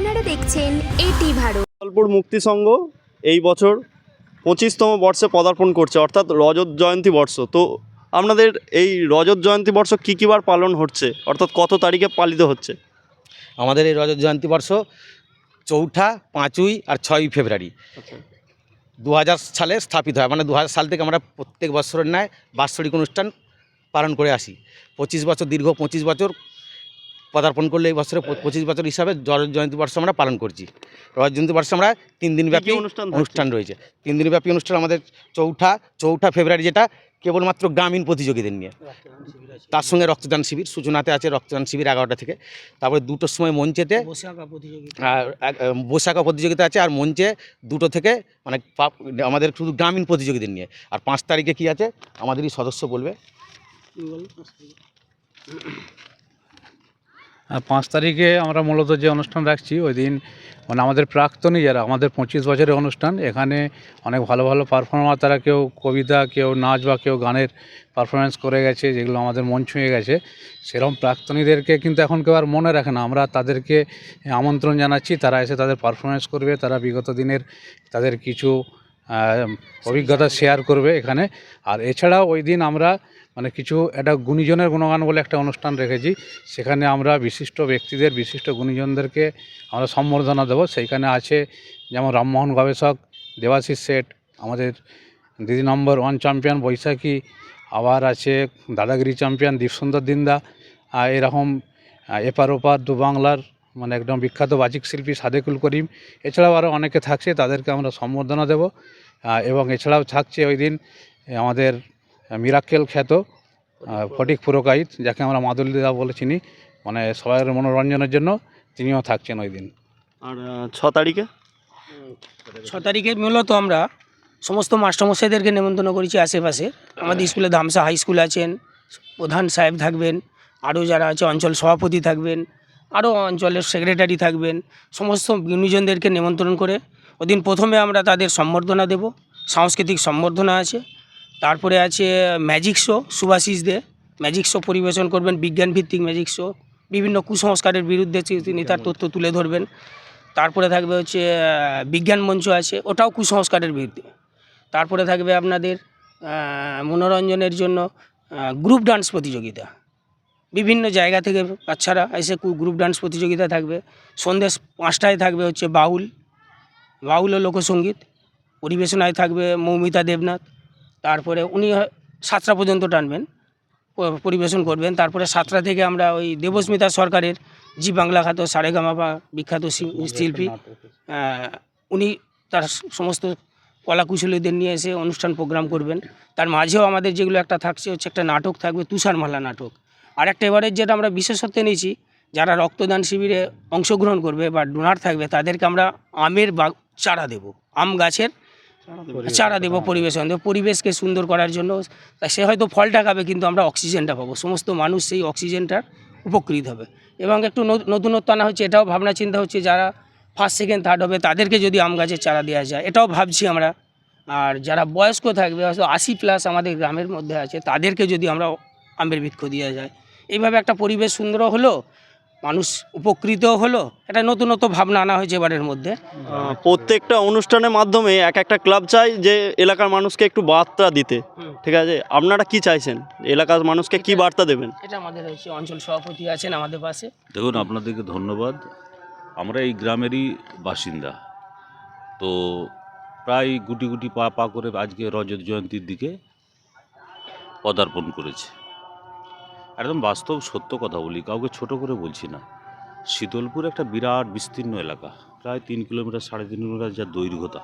আপনারা দেখছেন এটি ভারত। জলপুর মুক্তি সংঘ এই বছর পঁচিশতম বর্ষে পদার্পণ করছে অর্থাৎ রজত জয়ন্তী বর্ষ। তো আপনাদের এই রজত জয়ন্তী বর্ষ কী কী বার পালন হচ্ছে? অর্থাৎ কত তারিখে পালিত হচ্ছে? আমাদের এই রজত জয়ন্তী বর্ষ চৌঠা পাঁচই আর ছয়ই ফেব্রুয়ারি। দু হাজার সালে স্থাপিত হয় মানে দু হাজার সাল থেকে আমরা প্রত্যেক বছরের ন্যায় বাৎসরিক অনুষ্ঠান পালন করে আসি। পঁচিশ বছর দীর্ঘ পঁচিশ বছর পদার্পণ করলে এই বছরে পঁচিশ বছর হিসাবে রজত জয়ন্তী বর্ষ আমরা পালন করছি। রজত জয়ন্তী বর্ষ আমরা তিন দিন ব্যাপী কি কি অনুষ্ঠান অনুষ্ঠান রয়েছে। তিন দিন ব্যাপী অনুষ্ঠান আমাদের চৌঠা চৌঠা ফেব্রুয়ারি যেটা কেবলমাত্র গ্রামীণ প্রতিযোগীদের নিয়ে। তার সঙ্গে রক্তদান শিবির সূচনাতে আছে রক্তদান শিবির এগারোটা থেকে। তারপরে দুটোর সময় মঞ্চেতে আর বৈশাখা প্রতিযোগিতা আছে আর মঞ্চে দুটো থেকে মানে আমাদের শুধু গ্রামীণ প্রতিযোগীদের নিয়ে। আর পাঁচ তারিখে কি আছে? আমাদেরই সদস্য বলবে। পাঁচ তারিখে আমরা মূলত যে অনুষ্ঠান রাখছি, ওই দিন মানে আমাদের প্রাক্তনী যারা, আমাদের পঁচিশ বছরের অনুষ্ঠান, এখানে অনেক ভালো ভালো পারফর্মার তারা কেউ কবিতা, কেউ নাচ বা কেউ গানের পারফরমেন্স করে গেছে, যেগুলো আমাদের মন ছুঁয়ে গেছে। সেরকম প্রাক্তনীদেরকে কিন্তু এখন কেউ আর মনে রাখে না। আমরা তাদেরকে আমন্ত্রণ জানাচ্ছি, তারা এসে তাদের পারফরমেন্স করবে, তারা বিগত দিনের তাদের কিছু অভিজ্ঞতা শেয়ার করবে এখানে। আর এছাড়াও ওই দিন আমরা মানে কিছু, একটা গুণীজনের গুণগান বলে একটা অনুষ্ঠান রেখেছি। সেখানে আমরা বিশিষ্ট ব্যক্তিদের, বিশিষ্ট গুণীজনদেরকে আমরা সম্বর্ধনা দেবো। সেইখানে আছে যেমন রামমোহন গবেষক, দেবাশিস শেঠ, আমাদের দিদি নম্বর ওয়ান চ্যাম্পিয়ন বৈশাখী, আবার আছে দাদাগিরি চ্যাম্পিয়ন দীপসুন্দর দিন্দা এরকম এপার ওপার দু বাংলার মানে একদম বিখ্যাত বাচিক শিল্পী সাদেকুল করিম। এছাড়াও আরও অনেকে থাকছে তাদেরকে আমরা সম্বর্ধনা দেব। এবং এছাড়াও থাকছে ওই দিন আমাদের মিরাক্কেল খ্যাত ফটিক পুরকাইত যাকে আমরা মাদুলিদা বলে চিনি। মানে সবার মনোরঞ্জনের জন্য তিনিও থাকছেন ওই দিন। আর ছ তারিখে? ছ তারিখে মূলত আমরা সমস্ত মাস্টারমশাইদেরকে নেমন্তন্ন করেছি আশেপাশে। আমাদের স্কুলে ধামসা হাই স্কুল আছেন প্রধান সাহেব থাকবেন আরও যারা আছে অঞ্চল সভাপতি থাকবেন আরও অঞ্চলের সেক্রেটারি থাকবেন, সমস্ত গুণীজনদেরকে নিমন্ত্রণ করে ওদিন প্রথমে আমরা তাদের সম্বর্ধনা দেব, সাংস্কৃতিক সম্বর্ধনা আছে, তারপরে আছে magic show Subhasish De magic show পরিবেশন করবেন বিজ্ঞান ভিত্তিক ম্যাজিক শো বিভিন্ন কুসংস্কারের বিরুদ্ধে তিনি তার তথ্য তুলে ধরবেন, তারপরে থাকবে হচ্ছে বিজ্ঞান মঞ্চ আছে, ওটাও কুসংস্কারের বিরুদ্ধে, তারপরে থাকবে আপনাদের মনোরঞ্জনের জন্য গ্রুপ ডান্স প্রতিযোগিতা। বিভিন্ন জায়গা থেকে বাচ্চারা এসে গ্রুপ ডান্স প্রতিযোগিতা থাকবে। সন্ধ্যে পাঁচটায় থাকবে হচ্ছে বাউল। বাউল ও লোকসঙ্গীত পরিবেশনায় থাকবে মৌমিতা দেবনাথ। তারপরে উনি সাতটা পর্যন্ত টানবেন। পরিবেশন করবেন। তারপরে সাতটা থেকে আমরা ওই দেবস্মিতা সরকারের জি বাংলা খ্যাত সারেগামাপা বিখ্যাত শিল্পী উনি তার সমস্ত কলাকুশলীদের নিয়ে এসে অনুষ্ঠান প্রোগ্রাম করবেন। তার মাঝেও আমাদের যেগুলো একটা থাকছে হচ্ছে একটা নাটক থাকবে, তুষারমালা নাটক। আর একটা এবারের যেটা আমরা বিশেষত্ব নিয়েছি যারা রক্তদান শিবিরে অংশগ্রহণ করবে বা ডোনার থাকবে, তাদেরকে আমরা আমের বা চারা দেব, আম গাছের চারা দেবো পরিবেশন, দেবো পরিবেশকে সুন্দর করার জন্য। সে হয়তো ফলটা খাবে কিন্তু আমরা অক্সিজেনটা পাবো। সমস্ত মানুষ সেই অক্সিজেনটার উপকৃত হবে। এবং একটু নতুনত্ব আনা হচ্ছে, এটাও ভাবনা চিন্তা হচ্ছে, যারা ফার্স্ট সেকেন্ড থার্ড হবে, তাদেরকে যদি আম গাছের চারা দেওয়া যায়, এটাও ভাবছি আমরা। আর যারা বয়স্ক থাকবে, হয়তো আশি প্লাস আমাদের গ্রামের মধ্যে আছে, তাদেরকে যদি আমরা আমের বৃক্ষ দেওয়া যায় এইভাবে একটা পরিবেশ সুন্দর হলো মানুষ উপকৃতও হলো এটা নতুনত্ব ভাবনা আনা হয়েছে এবারের মধ্যে। প্রত্যেকটা অনুষ্ঠানের মাধ্যমে এক একটা ক্লাব চাই যে এলাকার মানুষকে একটু বার্তা দিতে। ঠিক আছে? আপনারা কি চাইছেন? এলাকার মানুষকে কি বার্তা দেবেন? এটা আমাদের হচ্ছে অঞ্চল সভাপতি আছেন আমাদের পাশে। দেখুন আপনাদেরকে ধন্যবাদ। আমরা এই গ্রামেরই বাসিন্দা। তো প্রায় গুটি গুটি পা পা করে আজকে রজত জয়ন্তীর দিকে পদার্পণ করেছে। একদম বাস্তব সত্য কথা বলি, কাউকে ছোট করে বলছি না। শীতলপুর একটা বিরাট বিস্তীর্ণ এলাকা, প্রায় তিন কিলোমিটার সাড়ে তিন কিলোমিটার যা দৈর্ঘ্যতা।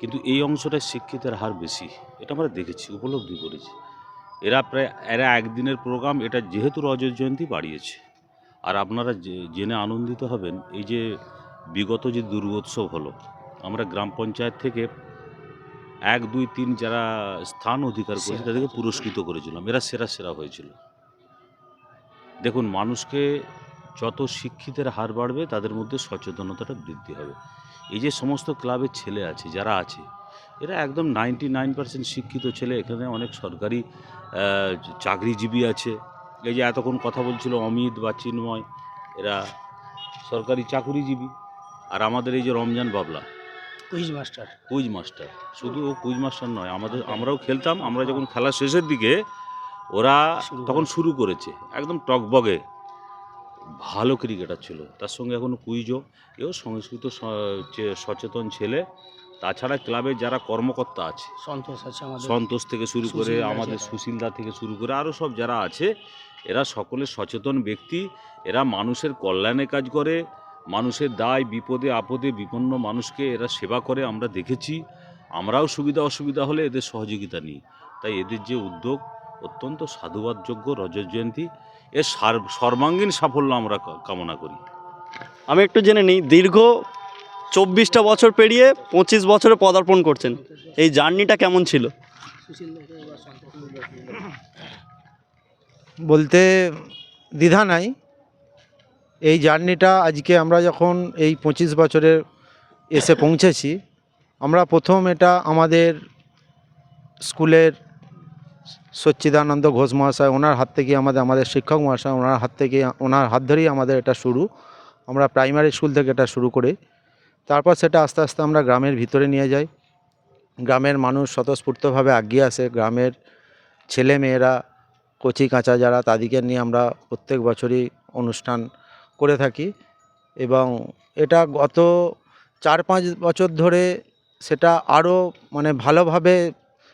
কিন্তু এই অংশটায় শিক্ষিতের হার বেশি, এটা আমরা দেখেছি, উপলব্ধি করেছি। এরা প্রায়, এরা একদিনের প্রোগ্রাম, এটা যেহেতু রজত জয়ন্তী বাড়িয়েছে। আর আপনারা জেনে আনন্দিত হবেন, এই যে বিগত যে দুর্গোৎসব হলো, আমরা গ্রাম পঞ্চায়েত থেকে এক, দুই, তিন যারা স্থান অধিকার করেছে, তাদেরকে পুরস্কৃত করেছিলাম। এরা সেরা সেরা হয়েছিল। দেখুন মানুষকে যত শিক্ষিতের হার বাড়বে তাদের মধ্যে সচেতনতাটা বৃদ্ধি হবে। এই যে সমস্ত ক্লাবের ছেলে আছে যারা আছে এরা একদম নাইনটি নাইন পার্সেন্ট শিক্ষিত ছেলে। এখানে অনেক সরকারি চাকরিজীবী আছে। এই যে এতক্ষণ কথা বলছিল অমিত বা চিন্ময় এরা সরকারি চাকুরিজীবী। আর আমাদের এই যে রমজান বাবলা কুইজ মাস্টার। Quiz master. শুধু ও কুইজ মাস্টার নয় আমাদের আমরাও খেলতাম। আমরা যখন খেলার শেষের দিকে ওরা তখন শুরু করেছে। একদম টকবগে। ভালো ক্রিকেটার ছিল। তার সঙ্গে এখন কুইজো এও সংস্কৃত সচেতন ছেলে। তাছাড়া ক্লাবের যারা কর্মকর্তা আছে সন্তোষ আছে আমাদের। সন্তোষ থেকে শুরু করে আমাদের। সুশীলদা থেকে শুরু করে আরও সব যারা আছে এরা সকলে সচেতন ব্যক্তি। এরা মানুষের কল্যাণে কাজ করে। মানুষের দায় বিপদে আপদে বিপন্ন মানুষকে এরা সেবা করে আমরা দেখেছি। আমরাও সুবিধা অসুবিধা হলে এদের সহযোগিতা নিই। তাই এদের যে উদ্যোগ অত্যন্ত সাধুবাদযোগ্য রজত জয়ন্তী। এর সার- সর্বাঙ্গীন সাফল্য আমরা কা- কামনা করি। আমি একটু জেনে নিই দীর্ঘ চব্বিশটা বছর পেরিয়ে পঁচিশ বছরে পদার্পণ করছেন। এই জার্নিটা কেমন ছিল? বলতে দ্বিধা নাই। এই জার্নিটা আজকে আমরা যখন এই পঁচিশ বছরে এসে পৌঁছেছি আমরা প্রথম এটা আমাদের স্কুলের সচ্চিদানন্দ ঘোষ মহাশয়, ওনার হাত থেকে আমাদের আমাদের শিক্ষক মহাশয়, ওনার হাত থেকে ওনার হাত ধরেই আমাদের এটা শুরু। আমরা প্রাইমারি স্কুল থেকে এটা শুরু করি, তারপর সেটা আস্তে আস্তে আমরা গ্রামের ভিতরে নিয়ে যাই। গ্রামের মানুষ স্বতঃস্ফূর্তভাবে আগিয়ে আসে। গ্রামের ছেলে মেয়েরা, কচি কাঁচা যারা, তাদেরকে নিয়ে আমরা প্রত্যেক বছরই অনুষ্ঠান করে থাকি। এবং এটা গত চার পাঁচ বছর ধরে সেটা আরও মানে ভালোভাবে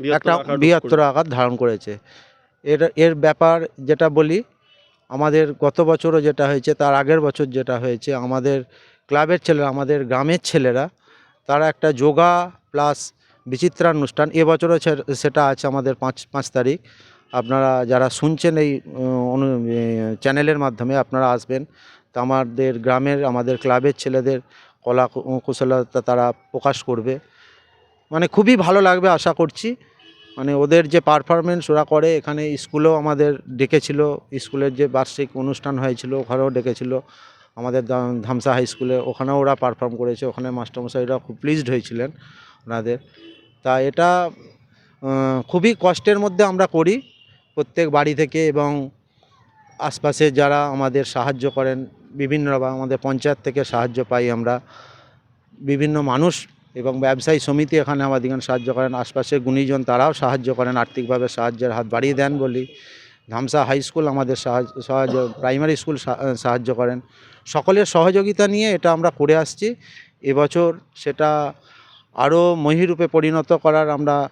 একটা বৃহত্তর আকার ধারণ করেছে। এর এর ব্যাপার যেটা বলি আমাদের গত বছরও যেটা হয়েছে তার আগের বছর যেটা হয়েছে আমাদের ক্লাবের ছেলেরা আমাদের গ্রামের ছেলেরা তারা একটা যোগা প্লাস বিচিত্রানুষ্ঠান এবছরও সেটা আছে আমাদের পাঁচ পাঁচ তারিখ। আপনারা যারা শুনছেন এই অনু চ্যানেলের মাধ্যমে আপনারা আসবেন। তো আমাদের গ্রামের আমাদের ক্লাবের ছেলেদের কলা কুশলতা তারা প্রকাশ করবে। মানে খুবই ভালো লাগবে আশা করছি। মানে ওদের যে পারফরমেন্স ওরা করে, এখানে স্কুলেও আমাদের ডেকেছিল, স্কুলের যে বার্ষিক অনুষ্ঠান হয়েছিল, ওখানেও ডেকেছিল। আমাদের ধামসা হাই স্কুলে ওখানেও ওরা পারফর্ম করেছে, ওখানে মাস্টারমশাইরা খুব প্লিজড হয়েছিলেন ওনাদের। তা এটা খুবই কষ্টের মধ্যে আমরা করি প্রত্যেক বাড়ি থেকে এবং আশপাশে যারা আমাদের সাহায্য করেন, বিভিন্ন আমাদের পঞ্চায়েত থেকে সাহায্য পাই আমরা। বিভিন্ন মানুষ এবং ব্যবসায়ী সমিতি এখানে আমাদের সাহায্য করেন। আশপাশের গুণীজন তারাও সাহায্য করেন, আর্থিকভাবে সাহায্যের হাত বাড়িয়ে দেন বলি। ধামসা হাই স্কুল আমাদের সাহায্য সাহায্য, প্রাইমারি স্কুল সাহায্য করেন। সকলের সহযোগিতা নিয়ে এটা আমরা করে আসছি। এবছর সেটা আরও মহিরূপে পরিণত করার আমরা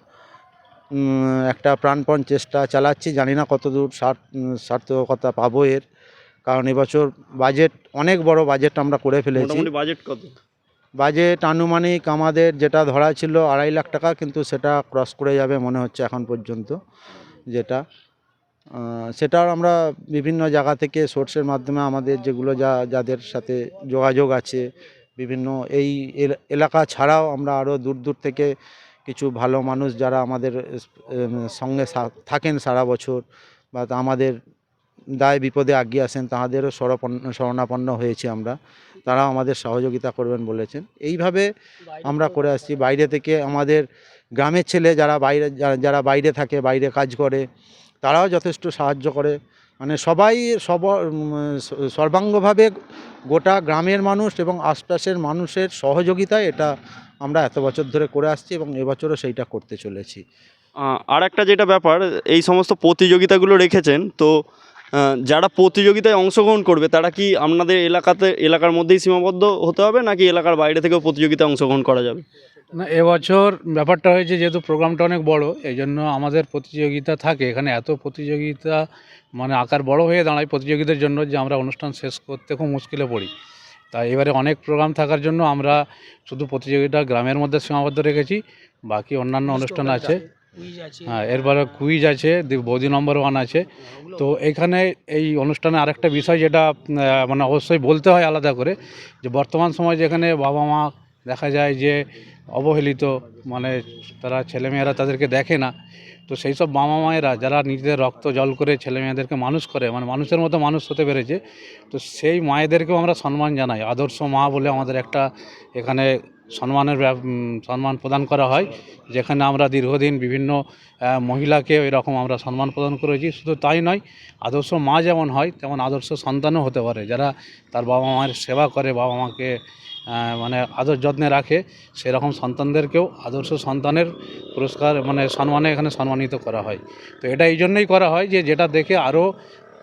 একটা প্রাণপণ চেষ্টা চালাচ্ছি। জানি না কতদূর সার্থ- সার্থকতা পাবো এর। কারণ এবছর বাজেট, অনেক বড় বাজেট আমরা করে ফেলেছি। বাজেট কত? বাজেট আনুমানিক আমাদের যেটা ধরা ছিল আড়াই লাখ টাকা, কিন্তু সেটা ক্রস করে যাবে মনে হচ্ছে এখন পর্যন্ত যেটা। সেটাও আমরা বিভিন্ন জায়গা থেকে সোর্সের মাধ্যমে আমাদের যেগুলো যা, যাদের সাথে যোগাযোগ আছে, বিভিন্ন এই এল- এলাকা ছাড়াও আমরা আরও দূর দূর থেকে কিছু ভালো মানুষ যারা আমাদের সঙ্গে থাকেন সারা বছর বা আমাদের দায় বিপদে আগিয়ে আসেন তাহাদেরও শরণাপন্ন হয়েছি আমরা। তারাও আমাদের সহযোগিতা করবেন বলেছেন। এইভাবে আমরা করে আসছি। বাইরে থেকে আমাদের গ্রামের ছেলে যারা বাইরে, যারা- বাইরে থাকে, বাইরে কাজ করে, তারাও যথেষ্ট সাহায্য করে। মানে সবাই সব, সর্বাঙ্গভাবে গোটা গ্রামের মানুষ এবং আশপাশের মানুষের সহযোগিতায় এটা আমরা এত বছর ধরে করে আসছি এবং এবছরও সেইটা করতে চলেছি। আর একটা যেটা ব্যাপার, এই সমস্ত প্রতিযোগিতাগুলো রেখেছেন, তো যারা প্রতিযোগিতায় অংশগ্রহণ করবে, তারা কি আপনাদের এলাকাতে, এলাকার মধ্যেই সীমাবদ্ধ হতে হবে, নাকি এলাকার বাইরে থেকেও প্রতিযোগিতায় অংশগ্রহণ করা যাবে? না, এবছর ব্যাপারটা হয়েছে, যেহেতু প্রোগ্রামটা অনেক বড় এই জন্য আমাদের প্রতিযোগিতা থাকে। এখানে এত প্রতিযোগিতা মানে আকার বড় হয়ে দাঁড়ায় প্রতিযোগিতার জন্য যে আমরা অনুষ্ঠান শেষ করতে খুব মুশকিলে পড়ি। তাই এবারে অনেক প্রোগ্রাম থাকার জন্য আমরা শুধু প্রতিযোগিতা গ্রামের মধ্যে সীমাবদ্ধ রেখেছি, বাকি অন্যান্য অনুষ্ঠান আছে। হ্যাঁ এরপরে কুইজ আছে বৌদি নম্বর ওয়ান আছে। তো এখানে এই অনুষ্ঠানে আরেকটা বিষয় যেটা মানে অবশ্যই বলতে হয় আলাদা করে, যে বর্তমান সময় যেখানে বাবা মা দেখা যায় যে অবহেলিত মানে তারা ছেলেমেয়েরা তাদেরকে দেখে না, তো সেই সব বাবা মায়েরা যারা নিজেদের রক্ত জল করে ছেলেমেয়েদেরকে মানুষ করে মানে মানুষের মতো মানুষ হতে পেরেছে, তো সেই মায়েদেরকেও আমরা সম্মান জানাই, আদর্শ মা বলে আমাদের একটা এখানে সম্মানের সম্মান প্রদান করা হয়। যেখানে আমরা দীর্ঘদিন বিভিন্ন মহিলাকে এরকম আমরা সম্মান প্রদান করেছি। শুধু তাই নয়, আদর্শ মা যেমন হয়, তেমন আদর্শ সন্তানও হতে পারে। যারা তার বাবা মায়ের সেবা করে, বাবা মাকে মানে আদর যত্নে রাখে, সেরকম সন্তানদেরকেও আদর্শ সন্তানের পুরস্কার মানে সম্মানে এখানে সম্মানিত করা হয়। তো এটা এই জন্যই করা হয় যে, যেটা দেখে আরও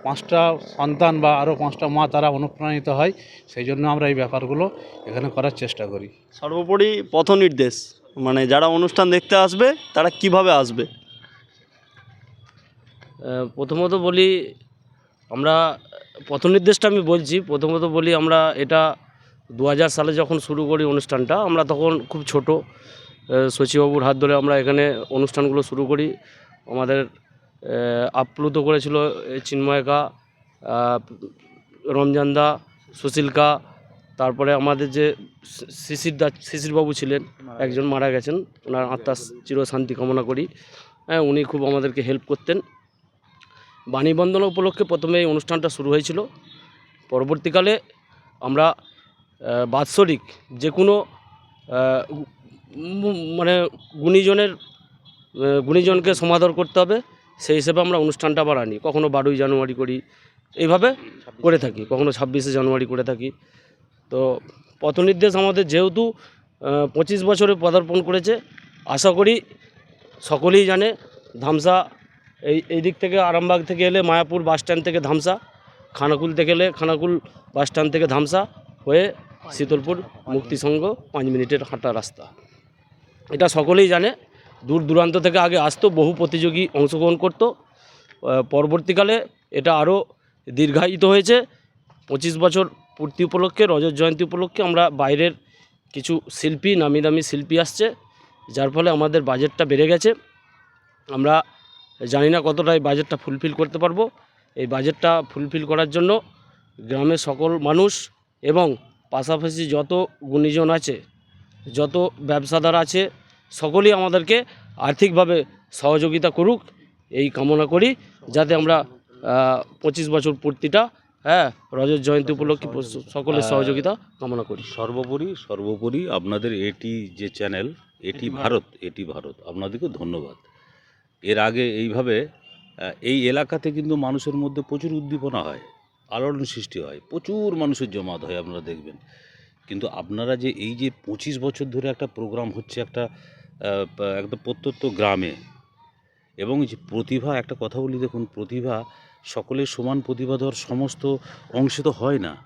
পাঁচটা সন্তান বা আরও পাঁচটা মা তারা অনুপ্রাণিত হয় সেই জন্য আমরা এই ব্যাপারগুলো এখানে করার চেষ্টা করি। সর্বোপরি পথ নির্দেশ মানে যারা অনুষ্ঠান দেখতে আসবে তারা কীভাবে আসবে? প্রথমত বলি আমরা পথ নির্দেশটা আমি বলছি প্রথমত বলি আমরা এটা দু হাজার সালে যখন শুরু করি অনুষ্ঠানটা আমরা তখন খুব ছোট শশীবাবুর হাত ধরে আমরা এখানে অনুষ্ঠানগুলো শুরু করি। আমাদের আপ্লুত করেছিল চিন্ময়কা রমজানদা সুশীলকা তারপরে আমাদের যে শিশির দা শিশিরবাবু ছিলেন একজন মারা গেছেন ওনার আত্মার চিরশান্তি কামনা করি। হ্যাঁ উনি খুব আমাদেরকে হেল্প করতেন। বাণী বন্দনা উপলক্ষে প্রথমে এই অনুষ্ঠানটা শুরু হয়েছিল। পরবর্তীকালে আমরা বাৎসরিক যে কোনো মানে গুণীজনের গুণীজনকে সমাদর করতে হবে। সেই হিসেবে আমরা অনুষ্ঠানটা আবার আনি কখনো বারোই জানুয়ারি করি, এইভাবে করে থাকি। কখনো ছাব্বিশে জানুয়ারি করে থাকি। তো পথনির্দেশ আমাদের যেহেতু পঁচিশ বছরে পদার্পণ করেছে, আশা করি সকলেই জানে ধামসা এই এই দিক থেকে আরামবাগ থেকে এলে মায়াপুর বাস স্ট্যান্ড থেকে ধামসা, খানাকুল থেকে এলে খানাকুল বাস স্ট্যান্ড থেকে ধামসা হয়ে শীতলপুর মুক্তিসংঘ পাঁচ মিনিটের হাঁটা রাস্তা। এটা সকলেই জানে। দূর দূরান্ত থেকে আগে আসতো, বহু প্রতিযোগী অংশগ্রহণ করতো। পরবর্তীকালে এটা আরও দীর্ঘায়িত হয়েছে। পঁচিশ বছর পূর্তি উপলক্ষে, রজত জয়ন্তী উপলক্ষে আমরা বাইরের কিছু শিল্পী, নামি দামি শিল্পী আসছে, যার ফলে আমাদের বাজেটটা বেড়ে গেছে। আমরা জানি না কতটা এই বাজেটটা ফুলফিল করতে পারব। এই বাজেটটা ফুলফিল করার জন্য গ্রামের সকল মানুষ এবং পাশাপাশি যত গুণীজন আছে, যত ব্যবসাদার আছে সকলেই আমাদেরকে আর্থিকভাবে সহযোগিতা করুক, এই কামনা করি, যাতে আমরা পঁচিশ বছর পূর্তিটা হ্যাঁ রজত জয়ন্তী উপলক্ষে সকলের সহযোগিতা কামনা করি। সর্বোপরি সর্বোপরি আপনাদের এটি যে চ্যানেল, এটি ভারত এটি ভারত। আপনাদেরকে ধন্যবাদ। এর আগে এইভাবে এই এলাকাতে কিন্তু মানুষের মধ্যে প্রচুর উদ্দীপনা হয়, আলোড়ন সৃষ্টি হয়, প্রচুর মানুষের জমাত হয়, আপনারা দেখবেন। কিন্তু আপনারা যে এই যে পঁচিশ বছর ধরে একটা প্রোগ্রাম হচ্ছে, একটা একদম প্রত্যন্ত গ্রামে। এবং যে প্রতিভা একটা কথা বলি দেখুন প্রতিভা সকলের সমান প্রতিভাধর সমস্ত অংশে তো হয় না।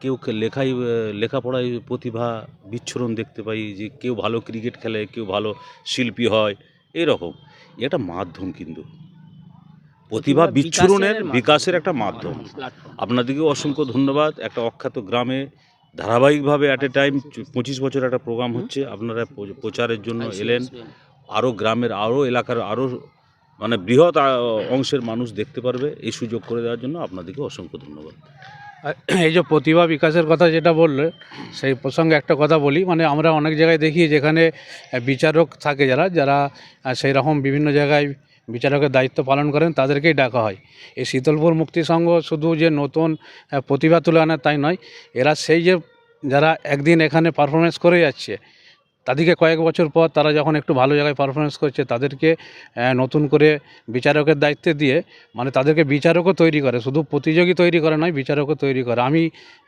কেউ লেখাই লেখাপড়ায় প্রতিভা বিচ্ছুরণ দেখতে পাই যে কেউ ভালো ক্রিকেট খেলে কেউ ভালো শিল্পী হয় এরকম। এটা মাধ্যম কিন্তু। প্রতিভা প্রতিভা বিচ্ছুরণের বিকাশের বিকাশের একটা মাধ্যম। আপনাদেরকেও অসংখ্য ধন্যবাদ। একটা অখ্যাত গ্রামে ধারাবাহিকভাবে অ্যাট এ টাইম পঁচিশ বছর একটা প্রোগ্রাম হচ্ছে আপনারা প্রচারের জন্য এলেন। আরও গ্রামের আরও এলাকার আরও মানে বৃহৎ অংশের মানুষ দেখতে পারবে এই সুযোগ করে দেওয়ার জন্য আপনাদেরকে অসংখ্য ধন্যবাদ। আর এই যে প্রতিভা বিকাশের কথা যেটা বললে সেই প্রসঙ্গে একটা কথা বলি মানে আমরা অনেক জায়গায় দেখি যেখানে বিচারক থাকে যারা যারা সেই রকম বিভিন্ন জায়গায় বিচারকের দায়িত্ব পালন করেন, তাদেরকেই ডাকা হয়। এই শীতলপুর মুক্তি সংঘ শুধু যে নতুন প্রতিভা তুলে আনে তাই নয়, এরা সেই যে যারা একদিন এখানে পারফরমেন্স করে যাচ্ছে, তাদেরকে কয়েক বছর পর তারা যখন একটু ভালো জায়গায় পারফরমেন্স করছে, তাদেরকে নতুন করে বিচারকের দায়িত্বে দিয়ে মানে তাদেরকে বিচারকও তৈরি করে, শুধু প্রতিযোগী তৈরি করে নয়, বিচারকও তৈরি করে। আমি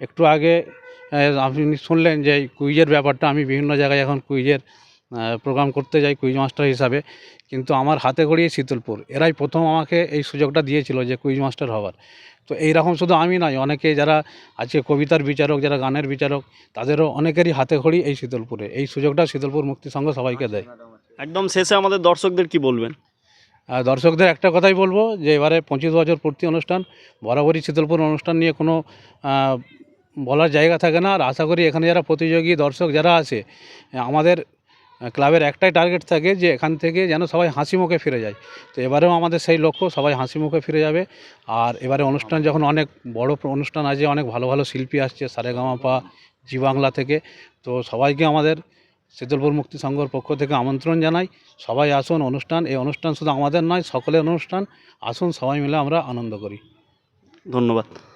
একটু আগে আপনি শুনলেন যে কুইজের ব্যাপারটা, আমি বিভিন্ন জায়গায় এখন কুইজের প্রোগ্রাম করতে যাই কুইজ মাস্টার হিসাবে কিন্তু আমার হাতে গড়িয়ে শীতলপুর। এরাই প্রথম আমাকে এই সুযোগটা দিয়েছিল যে কুইজ মাস্টার হওয়ার। তো এই রকম শুধু আমি নয় অনেকে যারা আজকে কবিতার বিচারক যারা গানের বিচারক তাদেরও অনেকেরই হাতে খড়ি এই শীতলপুরে। এই সুযোগটা শীতলপুর মুক্তি সংঘ সবাইকে দেয়। একদম শেষে আমাদের দর্শকদের কি বলবেন? দর্শকদের একটা কথাই বলব যে এবারে পঁচিশ বছর পূর্তি অনুষ্ঠান বরাবরই শীতলপুর অনুষ্ঠান নিয়ে কোনো বলার জায়গা থাকে না। আর আশা করি এখানে যারা প্রতিযোগী দর্শক যারা আছে আমাদের ক্লাবের একটাই টার্গেট থাকে যে এখান থেকে যেন সবাই হাসি মুখে ফিরে যায়। তো এবারেও আমাদের সেই লক্ষ্য, সবাই হাসি মুখে ফিরে যাবে। আর এবারে অনুষ্ঠান যখন অনেক বড় অনুষ্ঠান আছে, অনেক ভালো ভালো শিল্পী আসছে, সারেগামাপা জি বাংলা থেকে, তো সবাইকে আমাদের শীতলপুর মুক্তি সংঘর পক্ষ থেকে আমন্ত্রণ জানাই। সবাই আসুন অনুষ্ঠান, এই অনুষ্ঠান শুধু আমাদের নয়, সকলের অনুষ্ঠান। আসুন সবাই মিলে আমরা আনন্দ করি। ধন্যবাদ।